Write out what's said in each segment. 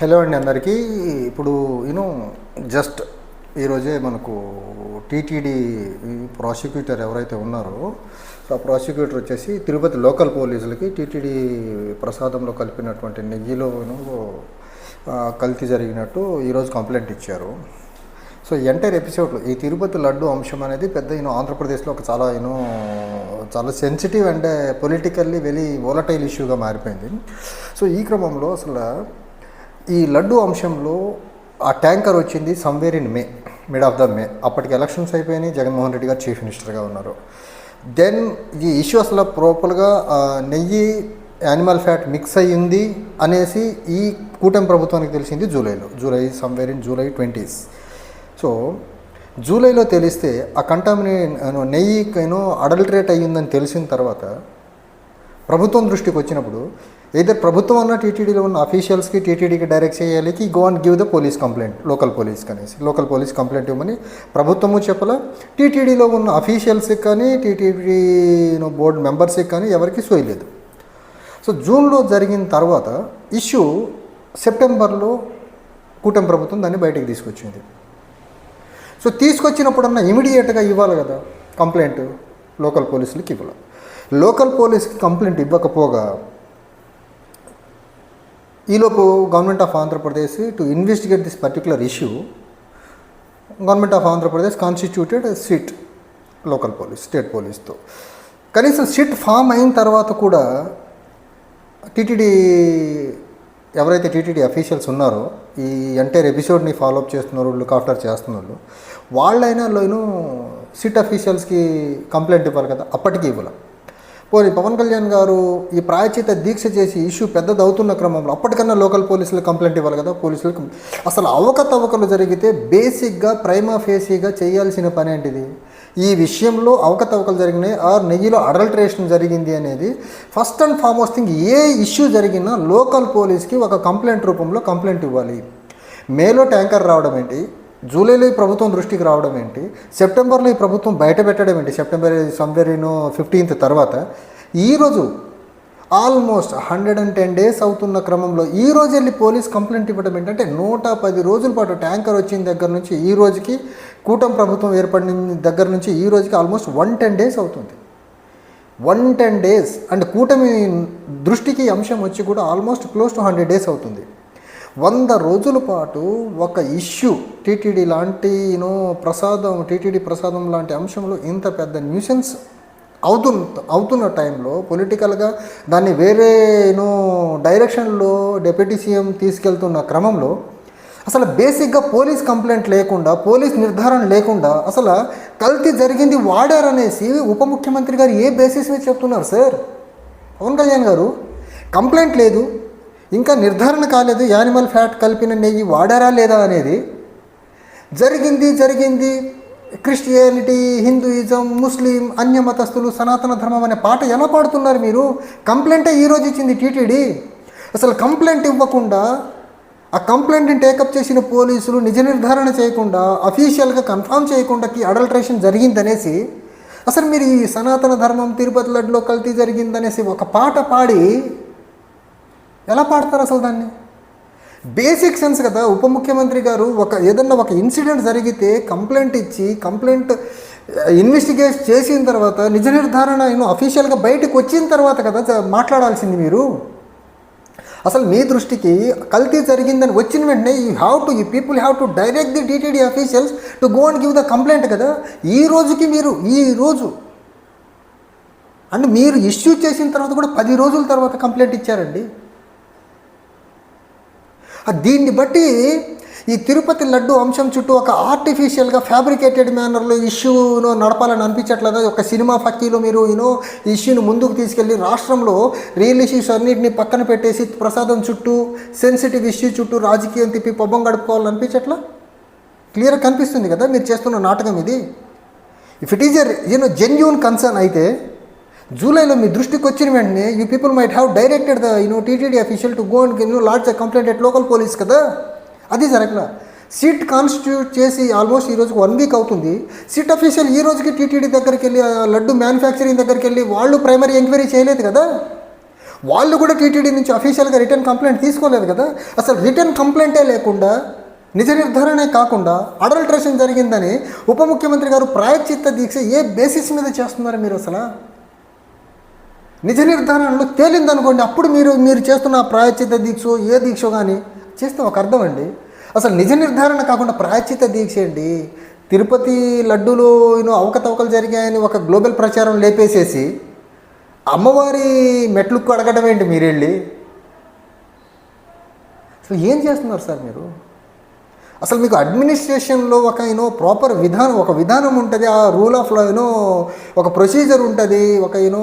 Hello అండి అందరికీ. ఇప్పుడు యూనో జస్ట్ ఈరోజే మనకు టీటీడీ ప్రాసిక్యూటర్ ఎవరైతే ఉన్నారో సో ఆ ప్రాసిక్యూటర్ వచ్చేసి తిరుపతి లోకల్ పోలీసులకి టీటీడీ ప్రసాదంలో కలిపినటువంటి నెయ్యిలో కల్తీ జరిగినట్టు ఈరోజు కంప్లైంట్ ఇచ్చారు. సో ఎంటైర్ ఎపిసోడ్లో ఈ తిరుపతి లడ్డు అంశం అనేది పెద్ద యూనో ఆంధ్రప్రదేశ్లో ఒక చాలా యూనో చాలా sensitive and politically very volatile ఇష్యూగా మారిపోయింది. సో ఈ క్రమంలో అసలు ఈ లడ్డు అంశంలో ఆ ట్యాంకర్ వచ్చింది somewhere in May mid of the May. అప్పటికి ఎలక్షన్స్ అయిపోయినాయి జగన్మోహన్ రెడ్డి గారు చీఫ్ మినిస్టర్గా ఉన్నారు. దెన్ ఈ ఇష్యూ అసలు ప్రాపర్గా నెయ్యి యానిమల్ ఫ్యాట్ మిక్స్ అయ్యింది అనేసి ఈ కూటమి ప్రభుత్వానికి తెలిసింది జూలైలో. July somewhere in July twenties. So జూలైలో తెలిస్తే ఆ కంటామినే నెయ్యి అడల్టరేట్ అయ్యిందని తెలిసిన తర్వాత ప్రభుత్వం దృష్టికి వచ్చినప్పుడు ఏదో ప్రభుత్వం అన్న టీటీడీలో ఉన్న అఫీషియల్స్కి టీటీడీకి డైరెక్ట్ చేయాలి ఈ go and give the police complaint local police అనేసి లోకల్ పోలీస్ కంప్లైంట్ ఇవ్వమని ప్రభుత్వము చెప్పాల. టీటీడీలో ఉన్న అఫీషియల్స్కి కానీ టీటీడీ బోర్డు మెంబర్స్కి కానీ ఎవరికి సోయలేదు సో జూన్లో జరిగిన తర్వాత ఇష్యూ సెప్టెంబర్లో కూటమి ప్రభుత్వం దాన్ని బయటకు తీసుకొచ్చింది. సో తీసుకొచ్చినప్పుడన్నా ఇమీడియట్గా ఇవ్వాలి కదా కంప్లైంట్ లోకల్ పోలీసులకి ఇవ్వాలి. లోకల్ పోలీస్కి కంప్లైంట్ ఇవ్వకపోగా ఈలోపు government of Andhra Pradesh to investigate this particular issue government of Andhra Pradesh constituted SIT local police state పోలీస్తో కనీసం సిట్ ఫామ్ అయిన తర్వాత కూడా టీటీడీ ఎవరైతే టీటీడీ అఫీషియల్స్ ఉన్నారో ఈ ఎంటైర్ ఎపిసోడ్ని ఫాలోఅప్ చేస్తున్నారు లుక్ ఆఫ్టర్ చేస్తున్నారు వాళ్ళైనా లోను సిట్ అఫీషియల్స్కి కంప్లైంట్ ఇవ్వాలి కదా అప్పటికి ఇవ్వాలి. పోనీ పవన్ కళ్యాణ్ గారు ఈ ప్రాయచిత దీక్ష చేసి ఇష్యూ పెద్దదవుతున్న క్రమంలో అప్పటికన్నా లోకల్ పోలీసులు కంప్లైంట్ ఇవ్వాలి కదా పోలీసులకు అసలు అవకతవకలు జరిగితే బేసిక్గా ప్రైమా ఫేసీగా చేయాల్సిన పని ఏంటిది? ఈ విషయంలో అవకతవకలు జరిగినాయి ఆర్ నెయ్యిలో అడల్టరేషన్ జరిగింది అనేది ఫస్ట్ అండ్ ఫార్మోస్ట్ థింగ్ ఏ ఇష్యూ జరిగినా లోకల్ పోలీస్కి ఒక కంప్లైంట్ రూపంలో కంప్లైంట్ ఇవ్వాలి. మేలో ట్యాంకర్ రావడం ఏంటి? జూలైలో ఈ ప్రభుత్వం దృష్టికి రావడం ఏంటి? సెప్టెంబర్లో ఈ ప్రభుత్వం బయట పెట్టడం ఏంటి? సెప్టెంబర్ సమ్వేర్ ఫిఫ్టీన్త్ తర్వాత. ఈరోజు almost hundred and ten days అవుతున్న క్రమంలో ఈ రోజు వెళ్ళి పోలీస్ కంప్లైంట్ ఇవ్వడం ఏంటంటే నూట పది రోజుల పాటు ట్యాంకర్ వచ్చిన దగ్గర నుంచి ఈ రోజుకి కూటమి ప్రభుత్వం ఏర్పడిన దగ్గర నుంచి ఈ రోజుకి ఆల్మోస్ట్ వన్ టెన్ డేస్ అవుతుంది. వన్ టెన్ డేస్ అండ్ కూటమి దృష్టికి అంశం వచ్చి కూడా almost close to hundred days అవుతుంది. వంద రోజుల పాటు ఒక ఇష్యూ టీటీడీ లాంటి you know prasadam TTD prasadam లాంటి అంశంలో ఇంత పెద్ద న్యూసెన్స్ అవుతున్న అవుతున్న టైంలో పొలిటికల్గా దాన్ని వేరే యూనో డైరెక్షన్లో డిప్యూటీ సీఎం తీసుకెళ్తున్న క్రమంలో అసలు బేసిక్గా పోలీస్ కంప్లైంట్ లేకుండా పోలీస్ నిర్ధారణ లేకుండా అసలు కల్తీ జరిగింది వాడారనేసి ఉప ముఖ్యమంత్రి గారు ఏ బేసిస్ మీద చెప్తున్నారు సార్? పవన్ కళ్యాణ్ గారు కంప్లైంట్ లేదు. ఇంకా నిర్ధారణ కాలేదు యానిమల్ ఫ్యాట్ కలిపిన నెయ్యి వాడారా లేదా అనేది. జరిగింది జరిగింది. క్రిస్టియానిటీ హిందూయిజం ముస్లిం అన్య మతస్థులు సనాతన ధర్మం అనే పాట ఎలా పాడుతున్నారు మీరు? కంప్లైంటే ఈరోజు ఇచ్చింది టీటీడీ అసలు కంప్లైంట్ ఇవ్వకుండా ఆ కంప్లైంట్ని టేకప్ చేసిన పోలీసులు నిజ నిర్ధారణ చేయకుండా అఫీషియల్గా కన్ఫామ్ చేయకుండా అడల్ట్రేషన్ జరిగిందనేసి అసలు మీరు ఈ సనాతన ధర్మం తిరుపతి లడ్డులో కల్తీ జరిగిందనేసి ఒక పాట పాడి ఎలా పాడతారు అసలు దాన్ని? బేసిక్ సెన్స్ కదా. ఉప ముఖ్యమంత్రి గారు ఒక ఏదన్నా ఒక ఇన్సిడెంట్ జరిగితే కంప్లైంట్ ఇచ్చి కంప్లైంట్ ఇన్వెస్టిగేట్ uh, చేసిన తర్వాత నిజ నిర్ధారణ నేను అఫీషియల్గా బయటకు వచ్చిన తర్వాత కదా మాట్లాడాల్సింది మీరు. అసలు మీ దృష్టికి కల్తీ జరిగిందని వచ్చిన వెంటనే యూ హ్యావ్ టు ఈ people have to direct the TTD officials to go and give the complaint కదా. ఈ రోజుకి మీరు ఈ రోజు. అండ్ మీరు ఇష్యూ చేసిన తర్వాత కూడా పది రోజుల తర్వాత కంప్లైంట్ ఇచ్చారండి. దీన్ని బట్టి ఈ తిరుపతి లడ్డు అంశం చుట్టూ ఒక ఆర్టిఫిషియల్గా ఫ్యాబ్రికేటెడ్ మేనర్లో ఇష్యూను నడపాలని అనిపించట్లేదు. ఒక సినిమా ఫక్కీలో మీరు యూనో ఇష్యూని ముందుకు తీసుకెళ్ళి రాష్ట్రంలో రియల్ ఇష్యూస్ అన్నింటినీ పక్కన పెట్టేసి ప్రసాదం చుట్టూ సెన్సిటివ్ ఇష్యూ చుట్టూ రాజకీయం తిప్పి పబ్బం గడుపుకోవాలని అనిపించట్లా? క్లియర్గా కనిపిస్తుంది కదా మీరు చేస్తున్న నాటకం ఇది? If it is a you know genuine concern అయితే జూలైలో మీ దృష్టికి వచ్చిన వెంటనే you people might have directed the you know TTD official to go and you know lodge the complaint at local police కదా? అది జరగల. సీట్ కాన్స్టిట్యూట్ చేసి ఆల్మోస్ట్ ఈ రోజుకి వన్ వీక్ అవుతుంది. సీట్ అఫీషియల్ ఈ రోజుకి టీటీడీ దగ్గరికి వెళ్ళి లడ్డు మ్యానుఫ్యాక్చరింగ్ దగ్గరికి వెళ్ళి వాళ్ళు ప్రైమరీ ఎంక్వైరీ చేయలేదు కదా? వాళ్ళు కూడా టీటీడీ నుంచి అఫీషియల్గా రిటర్న్ కంప్లైంట్ తీసుకోలేదు కదా? అసలు రిటర్న్ కంప్లైంటే లేకుండా నిజ నిర్ధారణే కాకుండా అడల్ట్రేషన్ జరిగిందని ఉప ముఖ్యమంత్రి గారు ప్రాయచిత్త దీక్ష ఏ బేసిస్ మీద చేస్తున్నారు మీరు అసలు? నిజ నిర్ధారణలో తేలిందనుకోండి అప్పుడు మీరు మీరు చేస్తున్న ప్రాయశ్చిత్త దీక్ష ఏ దీక్ష కానీ చేస్తే ఒక అర్థం అండి. అసలు నిజ నిర్ధారణ కాకుండా ప్రాయశ్చిత్త దీక్ష అండి తిరుపతి లడ్డూలు యూనో అవకతవకలు జరిగాయని ఒక గ్లోబల్ ప్రచారం లేపేసేసి అమ్మవారి మెట్లు అడగడం ఏంటి మీరు వెళ్ళి అసలు ఏం చేస్తున్నారు సార్ మీరు? అసలు మీకు అడ్మినిస్ట్రేషన్లో ఒక యూనో ప్రాపర్ విధానం ఒక విధానం ఉంటుంది ఆ rule of law you know ఒక ప్రొసీజర్ ఉంటుంది ఒక you know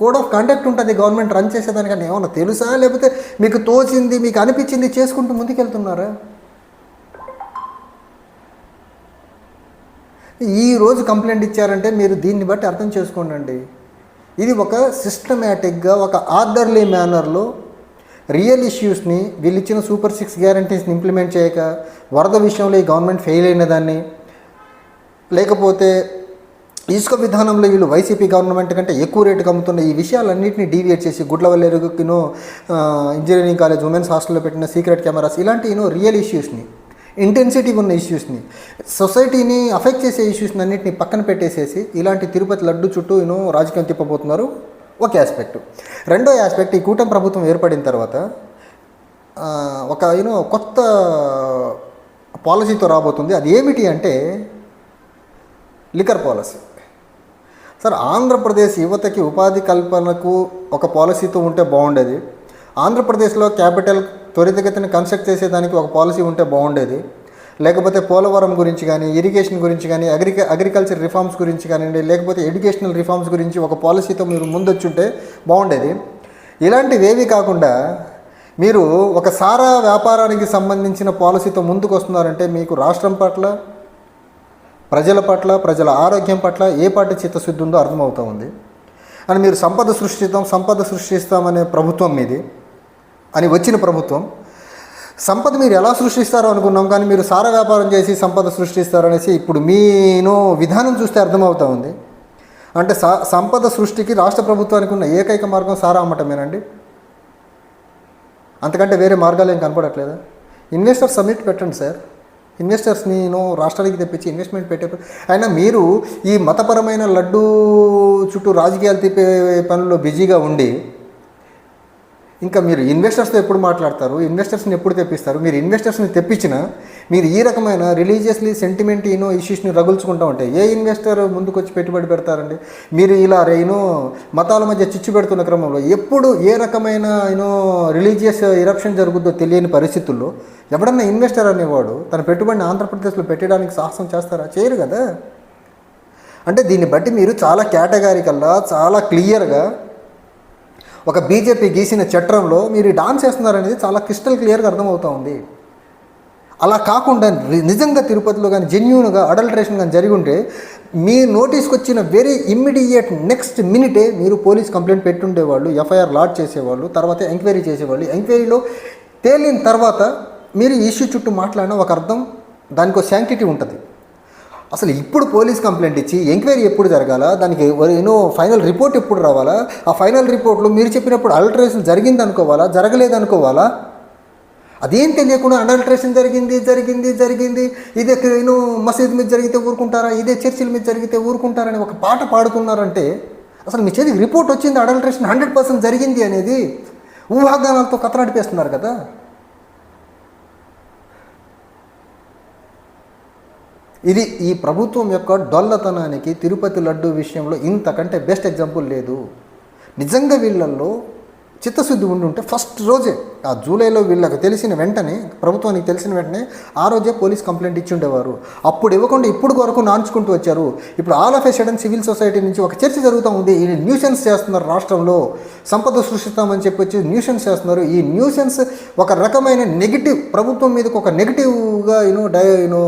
code of conduct ఉంటుంది గవర్నమెంట్ రన్ చేసేదానికంటే ఏమన్నా తెలుసా? లేకపోతే మీకు తోచింది మీకు అనిపించింది చేసుకుంటూ ముందుకెళ్తున్నారా? ఈ రోజు కంప్లైంట్ ఇచ్చారంటే మీరు దీన్ని బట్టి అర్థం చేసుకోండి ఇది ఒక సిస్టమేటిక్గా ఒక ఆర్డర్లీ మేనర్లో రియల్ ఇష్యూస్ని వీళ్ళు ఇచ్చిన సూపర్ సిక్స్ గ్యారంటీస్ని ఇంప్లిమెంట్ చేయక వరద విషయంలో ఈ గవర్నమెంట్ ఫెయిల్ అయిన దాన్ని. లేకపోతే ఇసుక విధానంలో వీళ్ళు వైసీపీ గవర్నమెంట్ కంటే ఎక్కువ రేటుకి అమ్ముతున్న ఈ విషయాలన్నింటినీ డీవియేట్ చేసి గుడ్లవల్లేరుకినో ఇంజనీరింగ్ కాలేజ్ ఉమెన్స్ హాస్టల్లో పెట్టిన సీక్రెట్ కెమెరాస్ ఇలాంటి యూనో రియల్ ఇష్యూస్ని ఇంటెన్సిటీ ఉన్న ఇష్యూస్ని సొసైటీని అఫెక్ట్ చేసే ఇష్యూస్ని అన్నింటిని పక్కన పెట్టేసేసి ఇలాంటి తిరుపతి లడ్డు చుట్టూ యూనో రాజకీయం తిప్పబోతున్నారు. ఒక ఆస్పెక్ట్ రెండో ఆస్పెక్ట్ ఈ కూటమి ప్రభుత్వం ఏర్పడిన తర్వాత ఒక యూనో కొత్త పాలసీతో రాబోతుంది. అది ఏమిటి అంటే లిక్కర్ పాలసీ సార్ ఆంధ్రప్రదేశ్ యువతకి ఉపాధి కల్పనకు ఒక పాలసీతో ఉంటే బాగుండేది. ఆంధ్రప్రదేశ్లో క్యాపిటల్ త్వరితగతిని కన్స్ట్రక్ట్ చేసేదానికి ఒక పాలసీ ఉంటే బాగుండేది. లేకపోతే పోలవరం గురించి కానీ ఇరిగేషన్ గురించి కానీ అగ్రిక అగ్రికల్చర్ రిఫార్మ్స్ గురించి కానివ్వండి లేకపోతే ఎడ్యుకేషనల్ రిఫార్మ్స్ గురించి ఒక పాలసీతో మీరు ముందొచ్చుంటే బాగుండేది. ఇలాంటివేవి కాకుండా మీరు ఒక సారా వ్యాపారానికి సంబంధించిన పాలసీతో ముందుకు వస్తున్నారంటే మీకు రాష్ట్రం పట్ల ప్రజల పట్ల ప్రజల ఆరోగ్యం పట్ల ఏ పాటి చిత్తశుద్ధి ఉందో అర్థమవుతూ ఉంది. అని మీరు సంపద సృష్టిస్తాం సంపద సృష్టిస్తామనే ప్రభుత్వం మీది అని వచ్చిన ప్రభుత్వం. సంపద మీరు ఎలా సృష్టిస్తారో అనుకున్నాం కానీ మీరు సారా వ్యాపారం చేసి సంపద సృష్టిస్తారనేసి ఇప్పుడు మీను విధానం చూస్తే అర్థమవుతా ఉంది. అంటే సా సంపద సృష్టికి రాష్ట్ర ప్రభుత్వానికి ఉన్న ఏకైక మార్గం సారా అమ్మటమేనండి? అంతకంటే వేరే మార్గాలు ఏం కనపడట్లేదా? ఇన్వెస్టర్ సబ్మిట్ పెట్టండి సార్. ఇన్వెస్టర్స్ నేను రాష్ట్రానికి తెప్పించి ఇన్వెస్ట్మెంట్ పెట్టే అయినా మీరు ఈ మతపరమైన లడ్డు చుట్టూ రాజకీయాలు తిప్పే పనుల్లో బిజీగా ఉండి ఇంకా మీరు ఇన్వెస్టర్స్తో ఎప్పుడు మాట్లాడతారు? ఇన్వెస్టర్స్ని ఎప్పుడు తెప్పిస్తారు? మీరు ఇన్వెస్టర్స్ని తెప్పించినా మీరు ఈ రకమైన రిలీజియస్లీ సెంటిమెంట్ ఈనో ఇష్యూస్ని రగుల్చుకుంటూ ఉంటాయి ఏ ఇన్వెస్టర్ ముందుకొచ్చి పెట్టుబడి పెడతారండి? మీరు ఇలా రేనో మతాల మధ్య చిచ్చు పెడుతున్న క్రమంలో ఎప్పుడు ఏ రకమైన యూనో రిలీజియస్ ఇరప్షన్ జరుగుద్దో తెలియని పరిస్థితుల్లో ఎవడన్నా ఇన్వెస్టర్ అనేవాడు తన పెట్టుబడిని ఆంధ్రప్రదేశ్లో పెట్టడానికి సాహసం చేస్తారా? చేయరు కదా. అంటే దీన్ని బట్టి మీరు చాలా కేటగారికల్లా చాలా క్లియర్గా ఒక బీజేపీ గీసిన చట్రంలో మీరు డాన్స్ చేస్తున్నారనేది చాలా క్రిస్టల్ క్లియర్గా అర్థమవుతూ ఉంది. అలా కాకుండా నిజంగా తిరుపతిలో కానీ జెన్యున్గా అడల్ట్రేషన్ కానీ జరిగి ఉంటే మీ నోటీస్కి వచ్చిన వెరీ ఇమ్మీడియట్ నెక్స్ట్ మినిటే మీరు పోలీస్ కంప్లైంట్ పెట్టుండేవాళ్ళు ఎఫ్ఐఆర్ లాడ్ చేసేవాళ్ళు తర్వాత ఎంక్వైరీ చేసేవాళ్ళు. ఎంక్వైరీలో తేలిన తర్వాత మీరు ఈ ఇష్యూ చుట్టూ మాట్లాడిన ఒక అర్థం దానికి ఒక శాంక్టిటీ ఉంటుంది. అసలు ఇప్పుడు పోలీస్ కంప్లైంట్ ఇచ్చి ఎంక్వైరీ ఎప్పుడు జరగాల? దానికి యూనో ఫైనల్ రిపోర్ట్ ఎప్పుడు రావాలా? ఆ ఫైనల్ రిపోర్ట్లో మీరు చెప్పినప్పుడు అల్టరేషన్ జరిగింది అనుకోవాలా? జరగలేదు అనుకోవాలా? అదేం తెలియకుండా అడల్ట్రేషన్ జరిగింది జరిగింది జరిగింది. ఇదే నేను మసీద్ మీద జరిగితే ఊరుకుంటారా? ఇదే చర్చిల మీద జరిగితే ఊరుకుంటారని ఒక పాట పాడుకున్నారంటే అసలు మీ చేతికి రిపోర్ట్ వచ్చింది అడల్ట్రేషన్ హండ్రెడ్ పర్సెంట్ జరిగింది అనేది ఊహాగానాలతో కథలాడిపేస్తున్నారు కదా. ఇది ఈ ప్రభుత్వం యొక్క డొల్లతనానికి తిరుపతి లడ్డు విషయంలో ఇంతకంటే బెస్ట్ ఎగ్జాంపుల్ లేదు. నిజంగా వీళ్ళల్లో చిత్తశుద్ధి ఉండి ఉంటే ఫస్ట్ రోజే ఆ జూలైలో వీళ్ళకి తెలిసిన వెంటనే ప్రభుత్వానికి తెలిసిన వెంటనే ఆ రోజే పోలీస్ కంప్లైంట్ ఇచ్చి ఉండేవారు. అప్పుడు ఇవ్వకుండా ఇప్పుడు వరకు నాంచుకుంటూ వచ్చారు. ఇప్పుడు all of a sudden civil society నుంచి ఒక చర్చ జరుగుతూ ఉంది. ఈ న్యూసెన్స్ చేస్తున్నారు రాష్ట్రంలో. సంపద సృష్టిస్తామని చెప్పి వచ్చి న్యూసెన్స్ చేస్తున్నారు. ఈ న్యూసెన్స్ ఒక రకమైన నెగిటివ్ ప్రభుత్వం మీదకి ఒక నెగిటివ్గా యూనో డై యూనో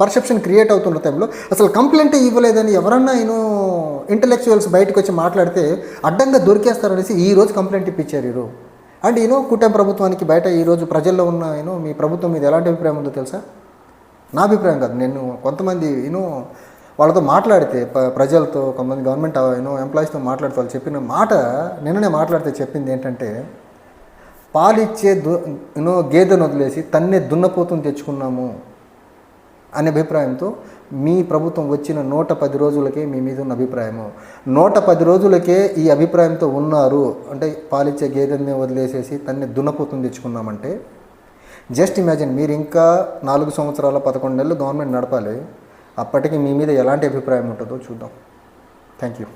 పర్సెప్షన్ క్రియేట్ అవుతున్న టైంలో అసలు కంప్లైంట్ ఇవ్వలేదని ఎవరన్నా యూనో ఇంటలెక్చువల్స్ బయటకు వచ్చి మాట్లాడితే అడ్డంగా దొరికేస్తారనేసి ఈ రోజు కంప్లైంట్ ఇప్పించారు ఈరోజు. అండ్ యూనో కూటమి ప్రభుత్వానికి బయట ఈరోజు ప్రజల్లో ఉన్న యూనో మీ ప్రభుత్వం మీద ఎలాంటి అభిప్రాయం ఉందో తెలుసా? నా అభిప్రాయం కాదు. నేను కొంతమంది యూనో వాళ్ళతో మాట్లాడితే ప్రజలతో కొంతమంది గవర్నమెంట్ యూనో ఎంప్లాయీస్తో మాట్లాడితే వాళ్ళు చెప్పిన మాట నిన్ననే మాట్లాడితే చెప్పింది ఏంటంటే పాలిచ్చే దు యూనో గేదెను వదిలేసి తన్నే దున్నపోతుని తెచ్చుకున్నాము అనే అభిప్రాయంతో మీ ప్రభుత్వం వచ్చిన నూట పది రోజులకే మీ మీద ఉన్న అభిప్రాయము. నూట పది రోజులకే ఈ అభిప్రాయంతో ఉన్నారు. అంటే పాలిచ్చే గేదెని వదిలేసేసి తన్ని దున్నపోతుని తెచ్చుకున్నామంటే జస్ట్ ఇమాజిన్ మీరు ఇంకా నాలుగు సంవత్సరాల పదకొండు నెలలు గవర్నమెంట్ నడపాలి. అప్పటికి మీ మీద ఎలాంటి అభిప్రాయం ఉంటుందో చూద్దాం. Thank you.